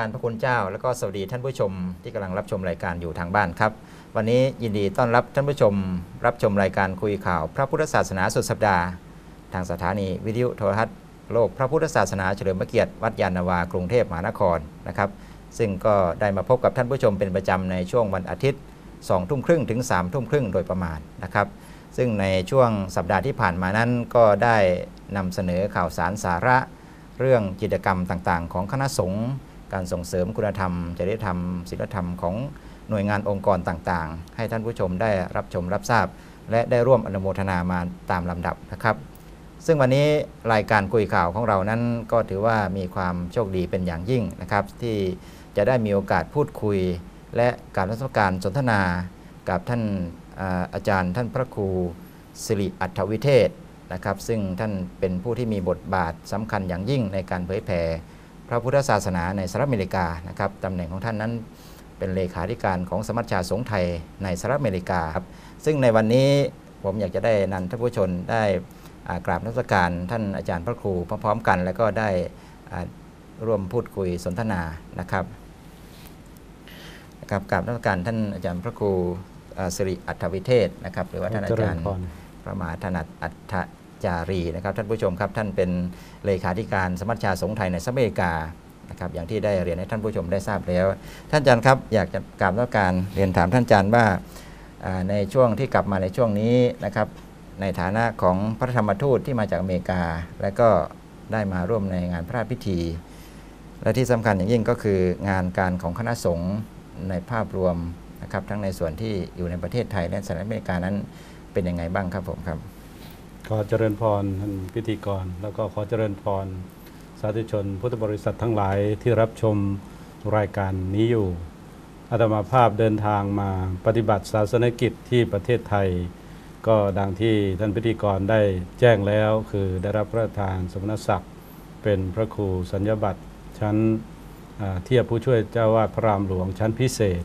การพระคุณเจ้า แล้วก็สวัสดีท่านผู้ชมที่กำลังรับชมรายการอยู่ทางบ้านครับ วันนี้ยินดีต้อนรับท่านผู้ชม รับชมรายการคุยข่าว พระพุทธศาสนาสุดสัปดาห์ ทางสถานีวิทยุโทรทัศน์โลกพระพุทธศาสนาเฉลิมพระเกียรติวัดยานนาวากรุงเทพมหานครนะครับ ซึ่งก็ได้มาพบกับท่านผู้ชมเป็นประจำในช่วงวันอาทิตย์2ทุ่มครึ่งถึง3ทุ่มครึ่งโดยประมาณนะครับ ซึ่งในช่วงสัปดาห์ที่ผ่านมานั้นก็ได้นำเสนอข่าวสารสาระเรื่องกิจกรรมต่างๆ ของคณะสงฆ์ การส่งเสริมคุณธรรมจริยธรรมศีลธรรมของหน่วยงานองค์กรต่างๆ ให้ท่านผู้ชมได้รับชมรับทราบ และได้ร่วมอนุโมทนามาตามลำดับนะครับ ซึ่งวันนี้รายการคุยข่าวของเรานั้นก็ถือว่ามีความโชคดีเป็นอย่างยิ่งนะครับ ที่จะได้มีโอกาสพูดคุย และการรัฐการสนทนากับท่านอาจารย์ท่านพระครูสิริอัธวิเทศนะครับ ซึ่งท่านเป็นผู้ที่มีบทบาทสำคัญอย่างยิ่งในการเผยแผ่ พระพุทธศาสนาในสหรัฐอเมริกานะครับตำแหน่งของท่านนั้นเป็นเลขาธิการของสมัชชาสงฆ์ไทยในสหรัฐอเมริกาครับซึ่งในวันนี้ผมอยากจะได้นันท่านผู้ชมได้อ่ากราบนักสการท่านอาจารย์พระครูพร้อมๆกัน แล้วก็ได้อ่าร่วมพูดคุยสนทนานะครับนะครับกราบนักสการท่านอาจารย์พระครูอ่าสิริอัธวิเทศนะครับหรือว่าท่านอาจารย์เจริญพรพระมหาถนัดอัฏฐ จารีนะครับท่านผู้ชมครับท่านเป็นเลขาธิการสมัชชาสงฆ์ไทยในสหรัฐอเมริกานะครับอย่างที่ได้เรียนให้ท่านผู้ชมได้ทราบแล้ว ท่านอาจารย์ครับอยากจะกราบนักสการเรียนถามท่านอาจารย์ว่าในช่วงที่กลับมาในช่วงนี้นะครับในฐานะของพระธรรมทูตที่มาจากอเมริกา และก็ได้มาร่วมในงานพระราชพิธี และที่สำคัญอย่างยิ่งก็คืองานการของคณะสงฆ์ในภาพรวมนะครับทั้งในส่วนที่อยู่ในประเทศไทยและสหรัฐอเมริกานั้นเป็นยังไงบ้างครับผมครับ ขอเจริญพรท่านพิธีกร แล้วก็ขอเจริญพรสาธุชน พุทธบริษัททั้งหลายที่รับชมรายการนี้อยู่อาตมาภาพเดินทางมาปฏิบัติศาสนกิจที่ประเทศไทย ก็ดังที่ท่านพิธีกรได้แจ้งแล้วคือได้รับพระราชทานสมณศักดิ์ เป็นพระครูสัญญบัตรชั้นเทียบผู้ช่วยเจ้าวาดพระรามหลวงชั้นพิเศษ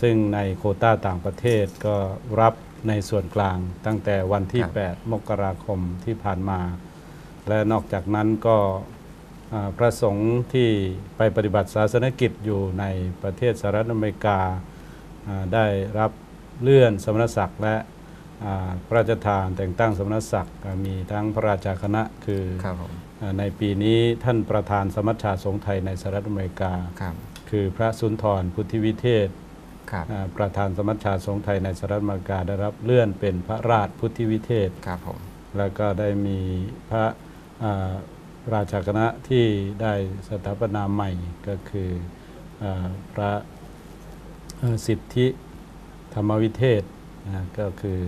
ซึ่งในโคต้าต่างประเทศก็รับ ในส่วนกลางตั้งแต่วันที่8มกราคมที่ผ่านมา และนอกจากนั้นก็อ่าพระสงฆ์ที่ไปปฏิบัติศาสนกิจอยู่ในประเทศสหรัฐอเมริกาอ่าได้รับเลื่อนสมณศักดิ์และอ่าพระราชทานแต่งตั้งสมณศักดิ์อ่ามีทั้งพระราชาคณะคือครับผม อ่าในปีนี้ท่านประธานสมัชชาสงฆ์ไทยในสหรัฐอเมริกา ครับ คือพระสุนทรพุทธิวิเทศครับอ่า ประธานสมัชชาสงฆ์ไทยในสหรัฐอเมริกาได้รับเลื่อนเป็นพระราชพุทธิวิเทศครับผมแล้วก็ได้มีพระอ่าราชาคณะที่ได้สถาปนาใหม่ก็คืออาพระอ่าสิทธิธรรมวิเทศนะก็คือ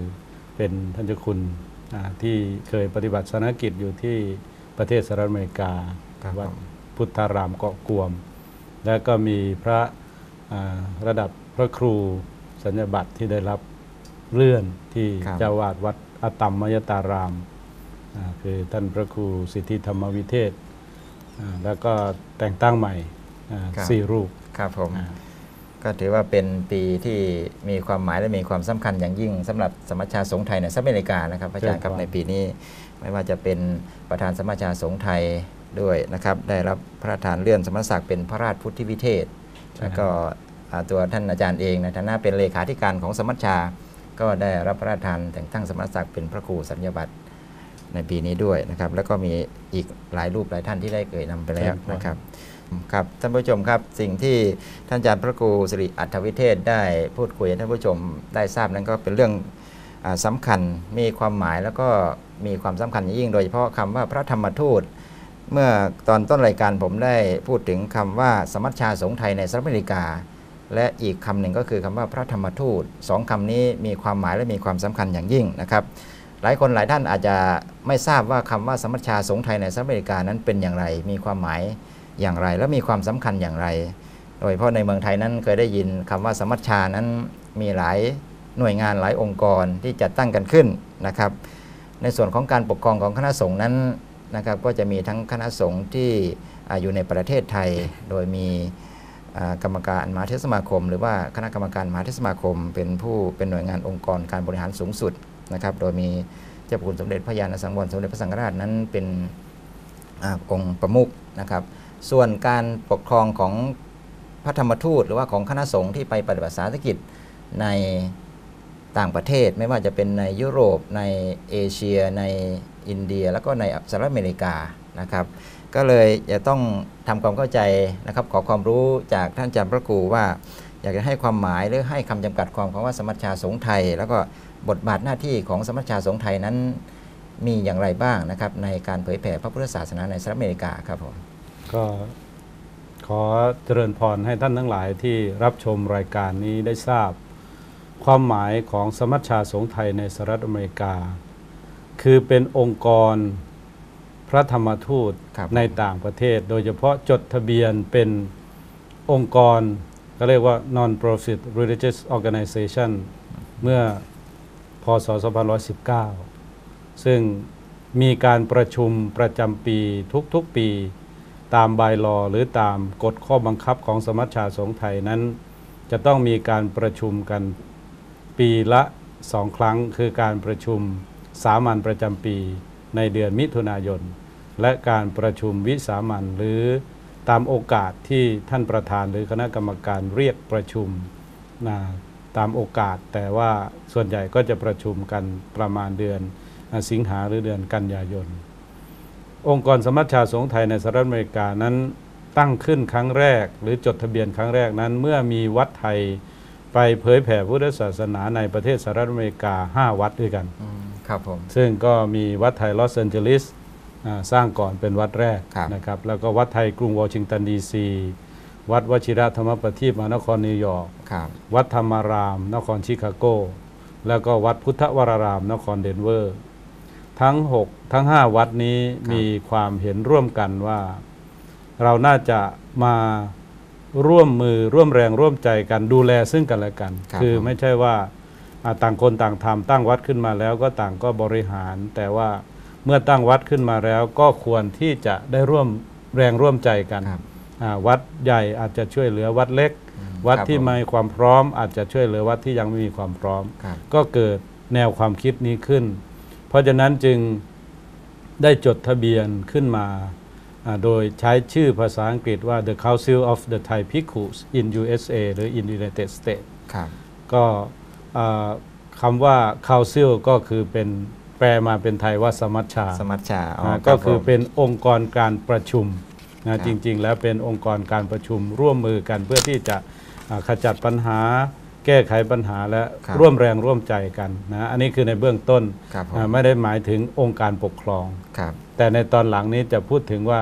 เป็นท่านเจ้าคุณอ่าที่เคยปฏิบัติศาสนกิจอยู่ที่ประเทศสหรัฐอเมริกาครับวัดผมพุทธารามเกาะกวม แล้วก็มีพระอ่าระดับ พระครูสัญญบัตรที่ได้รับเลื่อนที่ครับเจ้าวาดวัดอตัมมยตารามอ่าคือท่านพระครูสิทธิธรรมวิเทศอ่าแล้วก็แต่งตั้งใหม่อ่าครับสี่รูปครับผมอ่าก็ถือว่าเป็นปีที่มีความหมายและมีความสำคัญอย่างยิ่งสำหรับสมัชชาสงฆ์ไทยในสหรัฐอเมริกานะครับอาจารย์ครับใช่ครับในปีนี้ ไม่ว่าจะเป็นประธานสมัชชาสงฆ์ไทยด้วยนะครับ ได้รับพระราชทานเลื่อนสมณศักดิ์เป็นพระราชพุทธิวิเทศ แล้วก็อ่า ตัวท่านอาจารย์เองในฐานะเป็นเลขาธิการของสมัชชา ก็ได้รับพระราชทานแต่งตั้งสมณศักดิ์เป็นพระครูสัญญบัตรในปีนี้ด้วยนะครับ แล้วก็มีอีกหลายรูปหลายท่านที่ได้เอ่ยนำไปแล้วนะครับครับท่านผู้ชมครับสิ่งที่ท่านอาจารย์พระครูสิริอัธวิเทศได้พูดคุยให้ท่านผู้ชมได้ทราบนั้นก็เป็นเรื่องอาสำคัญมีความหมายแล้วก็มีความสำคัญยิ่งโดยเฉพาะคำว่าพระธรรมทูต เมื่อตอนต้นรายการผมได้พูดถึงคำว่าสมัชชาสงฆ์ไทยในสหรัฐอเมริกา และอีกคำหนึ่งก็คือคำว่าพระธรรมทูตสองคำนี้มีความหมายและมีความสำคัญอย่างยิ่งนะครับหลายคนหลายท่านอาจจะไม่ทราบว่าคำว่าสมัชชาสงฆ์ไทยในสหรัฐอเมริกานั้นเป็นอย่างไร มีความหมายอย่างไร และมีความสำคัญอย่างไร โดยเฉพาะในเมืองไทยนั้นเคยได้ยินคำว่าสมัชชานั้นมีหลายหน่วยงานหลายองค์กรที่จัดตั้งกันขึ้นนะครับ ในส่วนของการปกครองของคณะสงฆ์นั้นนะครับก็จะมีทั้งคณะสงฆ์ที่อยู่ในประเทศไทย โดยมี กรรมการมหาเทศสมาคม หรือว่าคณะกรรมการมหาเทศสมาคม เป็นผู้เป็นหน่วยงานองค์กรการบริหารสูงสุดนะครับโดยมีเจ้าพระคุณสมเด็จพระยาณสังวรสมเด็จพระสังฆราชนั้นเป็นอองค์ประมุขนะครับส่วนการปกครองของพระธรรมทูต หรือว่าของคณะสงฆ์ที่ไปปฏิบัติศาสนกิจในต่างประเทศไม่ว่าจะเป็นในยุโรปในเอเชีย ในอินเดีย แล้วก็ในสหรัฐอเมริกา นะครับ ก็เลยจะต้องทำความเข้าใจนะครับ ขอความรู้จากท่านอาจารย์พระครูว่า อยากจะให้ความหมายหรือให้คำจำกัดความของว่าสมัชชาสงฆ์ไทย แล้วก็บทบาทหน้าที่ของสมัชชาสงฆ์ไทยนั้น มีอย่างไรบ้างนะครับ ในการเผยแผ่พระพุทธศาสนาในสหรัฐอเมริกาครับผมก็ขอเจริญพรให้ท่านทั้งหลายที่รับชมรายการนี้ได้ทราบ ความหมายของสมัชชาสงฆ์ไทยในสหรัฐอเมริกา คือเป็นองค์กร ระธรรมทูตครับในต่างประเทศ โดยเฉพาะจดทะเบียนเป็นองค์กรก็เรียกว่า non-profit religious organization เมื่อพศ 2519 ซึ่งมีการประชุมประจำปีทุกๆปีตามบายลอหรือตามกฎข้อบังคับของสมัชชาสงฆ์ไทยนั้น จะต้องมีการประชุมกันปีละสองครั้งคือการประชุมสามัญประจำปีในเดือนมิถุนายน และการประชุมวิสามัญหรือตามโอกาสที่ท่านประธานหรือคณะกรรมการเรียกประชุมนะตามโอกาส แต่ว่าส่วนใหญ่ก็จะประชุมกันประมาณเดือนอ่าสิงหาหรือเดือนกันยายน องค์กรสมัชชาสงฆ์ไทยในสหรัฐอเมริกานั้นตั้งขึ้นครั้งแรก หรือจดทะเบียนครั้งแรกนั้น เมื่อมีวัดไทยไปเผยแผ่พุทธศาสนาในประเทศสหรัฐอเมริกา 5 วัดด้วยกันอืมครับผม ซึ่งก็มีวัดไทยลอสแอนเจลิสอ่า สร้างก่อนเป็นวัดแรกครับนะครับแล้วก็วัดไทยกรุงวอชิงตันดีซีวัดวชิระธรรมประทีปมหานครนิวยอร์กครับวัดธรรมาราม นครชิคาโก แล้วก็วัดพุทธวราราม นครเดนเวอร์ ทั้ง 6 ทั้ง 5 วัดนี้ครับมีความเห็นร่วมกันว่า เราน่าจะมาร่วมมือร่วมแรงร่วมใจกันดูแลซึ่งกันและกันครับคือผมไม่ใช่ว่าอ่าต่างคนต่างทำตั้งวัดขึ้นมาแล้วก็ต่างก็บริหารแต่ว่า เมื่อตั้งวัดขึ้นมาแล้วก็ควรที่จะได้ร่วมแรงร่วมใจกันครับอ่าวัดใหญ่อาจจะช่วยเหลือวัดเล็กอืมวัดครับที่ผมมีความพร้อม อาจจะช่วยเหลือวัดที่ยังไม่มีความพร้อม ครับ ก็เกิดแนวความคิดนี้ขึ้น เพราะฉะนั้นจึงได้จดทะเบียนขึ้นมาอ่าโดยใช้ชื่อภาษาอังกฤษว่า The Council of the Thai Bhikkhus in USA หรือ in the United States ครับ ก็อ่าคำว่า Council ก็คือเป็นแป ลมาเป็นไทยว่าสมัชชาสมัชชาอ๋ออ่ารับก็คือผมเป็นองค์กรการประชุมครันะบจริง ๆ แล้วเป็นองค์กรการประชุมร่วมมือกันเพื่อที่จะอ่าขจัดปัญหา แก้ไขปัญหาและครับร่วมแรงร่วมใจกันนะอันนี้คือในเบื้องต้นครับผมอ่าไม่ได้หมายถึงองค์การปกครองครับแต่ในตอนหลังนี้จะพูดถึงว่า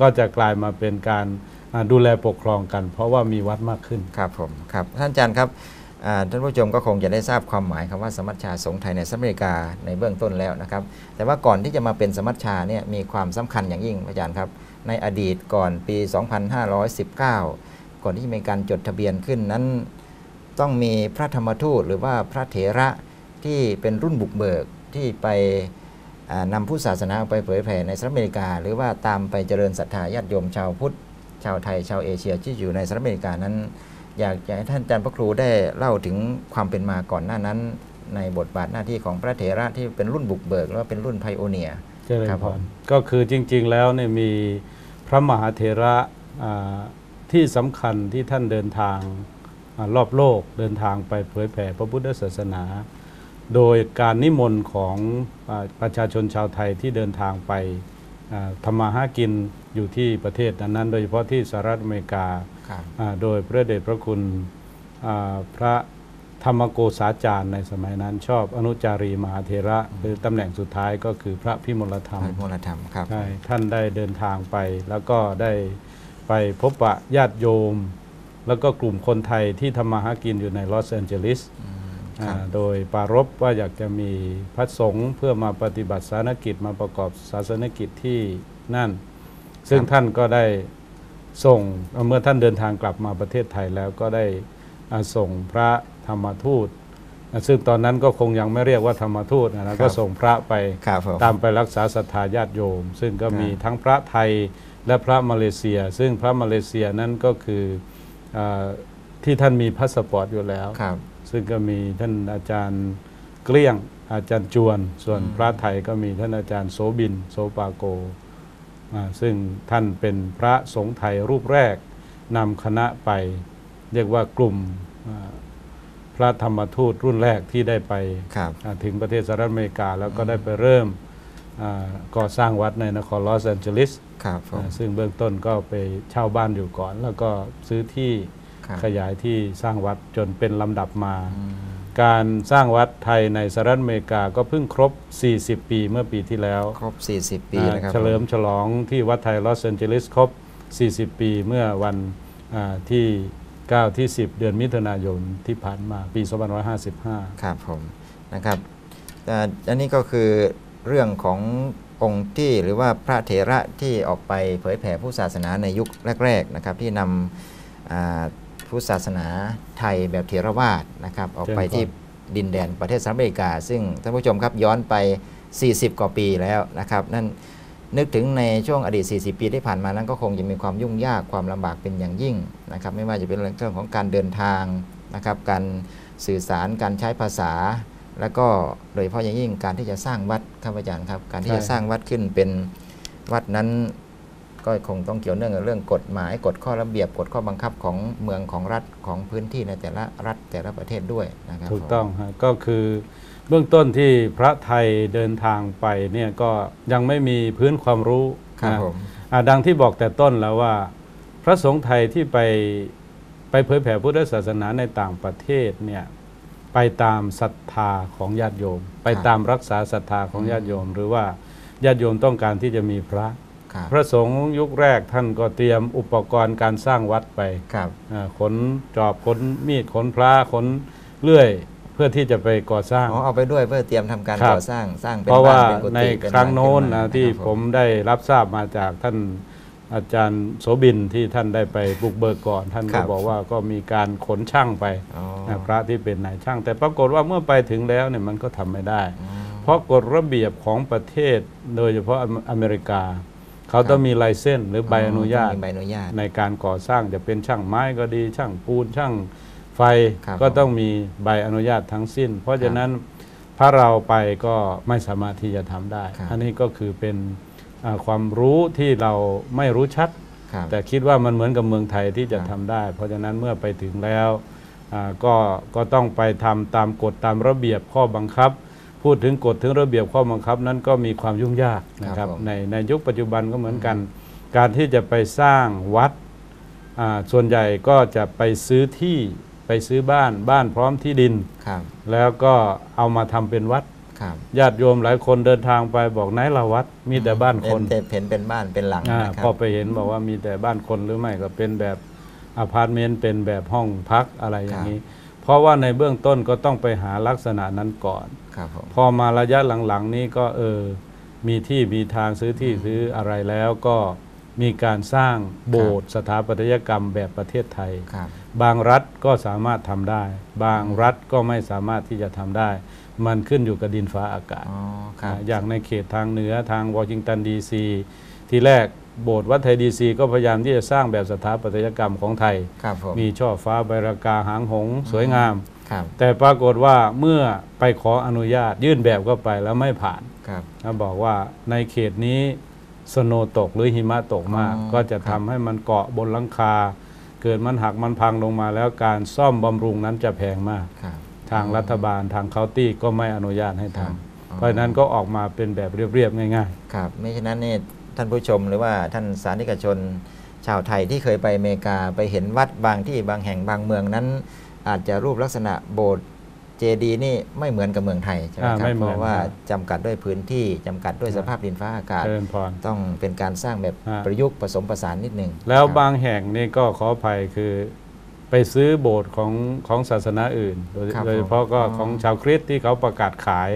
ก็จะกลายมาเป็นการอ่าดูแลปกครองกัน เพราะว่ามีวัดมากขึ้นครับผมครับท่านอาจารย์ครับอ่า ท่านผู้ชมก็คงจะได้ทราบความหมายคำว่าสมัชชาสงฆ์ไทยในสหรัฐอเมริกาในเบื้องต้นแล้วนะครับ แต่ว่าก่อนที่จะมาเป็นสมัชชาเนี่ยมีความสำคัญอย่างยิ่งอาจารย์ครับ ในอดีตก่อนปี 2519 ก่อนที่จะมีการจดทะเบียนขึ้นนั้น ต้องมีพระธรรมทูตหรือว่าพระเถระที่เป็นรุ่นบุกเบิกที่ไปอ่านำผู้ศาสนาไปเผยแผ่ในสหรัฐอเมริกา หรือว่าตามไปเจริญศรัทธาญาติโยมชาวพุทธ ชาวไทยชาวเอเชียที่อยู่ในสหรัฐอเมริกานั้น อยากจะให้ท่านอาจารย์พระครูได้เล่าถึงความเป็นมาก่อนหน้านั้น ในบทบาทหน้าที่ของพระเถระที่เป็นรุ่นบุกเบิกหรือว่าเป็นรุ่นไพโอเนียเจริญครับพผรมก็คือจริง ๆ แล้วเนี่ยมีพระมหาเถระอ่าที่สำคัญที่ท่านเดินทางอารอบโลกเดินทางไปเผยแผ่พระพุทธศาสนา โดยการนิมนต์ของอาประชาชนชาวไทยที่เดินทางไปอ่า ทำมาหากินอยู่ที่ประเทศนั้นๆโดยเฉพาะที่สหรัฐอเมริกาครับอ่าโดยพระเดชพระคุณอ่าพระธรรมโกษาจารย์ในสมัยนั้นชอบอนุจารีมหาเถระหรือตำแหน่งสุดท้ายก็คือพระพิมลธรรมพระมลธรรมครับใช่ท่านได้เดินทางไปแล้วก็ได้ไปพบปะญาติโยม แล้วก็กลุ่มคนไทยที่ทำมาหากินอยู่ในลอสแอนเจลิสอืมคอ่ารับ โดยปรารภว่าอยากจะมีพระสงฆ์เพื่อมาปฏิบัติศาสนกิจมาประกอบศาสนกิจที่นั่น ซึ่งท่านก็ได้ส่งเมื่อท่านเดินทางกลับมาประเทศไทยแล้วก็ได้อ่าส่งพระธรรมทูตอ่าซึ่งตอนนั้นก็คงยังไม่เรียกว่าธรรมทูตนะนะก็ส่งพระไปครับผมตามไปรักษาศรัทธาญาติโยม ซึ่งก็มีครับทั้งพระไทยและพระมาเลเซีย ซึ่งพระมาเลเซียนั้นก็คืออาที่ท่านมีพาสปอร์ตอยู่แล้วครับ ซึ่งก็มีท่านอาจารย์เกลี้ยงอาจารย์จวน ส่วนอืมพระไทยก็มีท่านอาจารย์โสบิน โสปาโกอ่าซึ่งท่านเป็นพระสงฆ์ไทยรูปแรกนำคณะไป เรียกว่ากลุ่มอ่าพระธรรมทูตรุ่นแรกที่ได้ไปครับอ่าถึงประเทศสหรัฐอเมริกา แล้วก็ได้ไปเริ่มอ่าก่อสร้างวัดในนครลอสแอนเจลิสครับผมอ่าซึ่งเบื้องต้นก็ไปเช่าบ้านอยู่ก่อน แล้วก็ซื้อที่ครับ ขยายที่สร้างวัดจนเป็นลำดับมาอืมการสร้างวัดไทยในสหรัฐอเมริกาก็เพิ่งครบ 40 ปีเมื่อปีที่แล้ว ครบ 40 ปีอ่านะครับเฉลิมฉลองที่วัดไทยลอสแอนเจลิสครบ 40 ปีเมื่อวันอ่าที่ 9 ที่ 10 เดือนมิถุนายนที่ผ่านมาปี 2555 ครับผมนะครับแต่อันนี้ก็คือเรื่องขององค์ที่หรือว่าพระเถระที่ออกไปเผยแผ่ผู้ศาสนาในยุคแรก ๆนะครับ ที่นำ อ่าผู้ศาสนาไทยแบบเถรวาทนะครับออกไปเชิญก่อนที่ดินแดนประเทศสหรัฐอเมริกา ซึ่งท่านผู้ชมครับย้อนไป 40 กว่าปีแล้วนะครับนั่นนึกถึงในช่วงอดีต 40 ปีที่ผ่านมานั้นก็คงจะมีความยุ่งยากความลำบากเป็นอย่างยิ่งนะครับไม่ว่าจะเป็นเรื่องของการเดินทางนะครับการสื่อสารการใช้ภาษา แล้วก็โดยเฉพาะอย่างยิ่งการที่จะสร้างวัดครับอาจารย์ครับ การที่จะใช่สร้างวัดขึ้นเป็นวัดนั้น ก็คงต้องเกี่ยวเนื่องกับเรื่องกฎหมายกฎข้อระเบียบกฎข้อบังคับของเมืองของรัฐของพื้นที่ในแต่ละรัฐแต่ละประเทศด้วยนะครับถูกผมต้องฮะก็คือเบื้องต้นที่พระไทยเดินทางไปเนี่ยก็ยังไม่มีพื้นความรู้ครับนะผมอ่าดังที่บอกแต่ต้นแล้วว่า พระสงฆ์ไทยที่ไปไปเผยแผ่พุทธศาสนาในต่างประเทศเนี่ยไปตามศรัทธาของญาติโยม ไปตามรักษาศรัทธาของญาติโยม หรือว่าญาติโยมต้องการที่จะมีพระครับ พระสงฆ์ยุคแรกท่านก็เตรียมอุปกรณ์การสร้างวัดไปครับอ่าขนจอบขนมีดขนพระขนเลื่อยเพื่อที่จะไปก่อสร้างอ๋อเอาไปด้วยเพื่อเตรียมทำการครับก่อสร้างสร้างเป็นเพราะบ้าว่านเป็นกุในฏิเป็นครั้งบ้าโน้นขึ้านะที่ครับผมได้รับทราบมาจากท่านอาจารย์โสบินที่ท่านได้ไปบุกเบิกก่อน ท่านครัก็บบอกว่าก็มีการขนช่างไปอ๋อนะพระที่เป็นนายช่าง แต่ปรากฏว่าเมื่อไปถึงแล้วเนี่ยมันก็ทำไม่ได้อ๋อเพราะกฎระเบียบของประเทศโดยเฉพาะอเมริกา เขาต้องมีไลเซนส์หรือใบอนุญาตต้งมีใบอนุญาต ในการก่อสร้างจะเป็นช่างไม้ก็ดี ช่างปูนช่างไฟครับก็ต้องมีใบอนุญาตทั้งสิ้น เพราะฉะนั้นพระเราไปก็ไม่สามารถที่จะทำได้ครับอันนี้ก็คือเป็นอ่าความรู้ที่เราไม่รู้ชัดครับแต่คิดว่ามันเหมือนกับเมืองไทยที่จะครับทำได้ เพราะฉะนั้นเมื่อไปถึงแล้วอ่าก็ก็ต้องไปทำตามกฎตามระเบียบข้อบังคับ พูดถึงกฎถึงระเบียบข้อบังคับนั้นก็มีความยุ่งยากนะครับในในยุคปัจจุบันก็เหมือนกัน การที่จะไปสร้างวัดอ่าส่วนใหญ่ก็จะไปซื้อที่ไปซื้อบ้านบ้านพร้อมที่ดินครับแล้วก็เอามาทำเป็นวัดครับญาติโยมหลายคนเดินทางไปบอกไหนละวัด มีแต่บ้านคนเห็เห็นเป็นบ้านเป็นหลังอานะครัพอไปเห็นบอกว่ามีแต่บ้านคนหรือไม่ก็เป็นแบบอพาร์ตเมนต์เป็นแบบห้องพักอะไรอย่างนี้ เพราะว่าในเบื้องต้นก็ต้องไปหาลักษณะนั้นก่อน ครับผม พอมาระยะหลังๆ นี้ก็เออ มีที่มีทางซื้อที่ซื้ออะไรแล้วก็มีการสร้างโบสถ์สถาปัตยกรรมแบบประเทศไทย ครับ บางรัฐก็สามารถทำได้ บางรัฐก็ไม่สามารถที่จะทำได้ มันขึ้นอยู่กับดินฟ้าอากาศ อ๋อ ครับนะอย่างในเขตทางเหนือทางวอชิงตันดีซี ทีแรก โบสถ์วัดไทยดีซีก็พยายามที่จะสร้างแบบสถาปัตยกรรมของไทยครับผมมีช่อฟ้าใบรากาหางหงส์สวยงามครับแต่ปรากฏว่าเมื่อไปขออนุญาตยื่นแบบเข้าไปแล้วไม่ผ่านครับแล้วบอกว่าในเขตนี้สโนว์ตกหรือหิมะตกมากอ๋อก็จะครัทำบให้มันเกาะบนหลังคา เกิดมันหักมันพังลงมาแล้วการซ่อมบำรุงนั้นจะแพงมากครับทางรัฐบาลทางเคาน์ตี้ก็ไม่อนุญาตให้ครัทำบอ๋อเพราะฉะนั้นก็ออกมาเป็นแบบเรียบๆง่ายครับ ไม่ฉะนั้นเนี่ย ท่านผู้ชมหรือว่าท่านสาธนิกชนชาวไทยที่เคยไปอเมริกาไปเห็นวัดบางที่บางแห่งบางเมืองนั้น อาจจะรูปลักษณะโบสถ์เจดีย์นี่ไม่เหมือนกับเมืองไทยใช่ไหมอ่าครับไม่เหมืเพอนราะว่าครับจำกัดด้วยพื้นที่จำกัดด้วยสภาพดินฟ้าอาๆกาศเจริญพรต้องเป็นการสร้างแบบฮะประยุกต์ผสมผสานนิดหนึ่งแล้วครับบางแห่งนี่ก็ขออภัยคือ ไปซื้อโบสถ์ของของศาสนาอื่น โดยครับโดยเฉพาะก็ผมอ๋อของชาวคริสต์ที่เขาประกาศขาย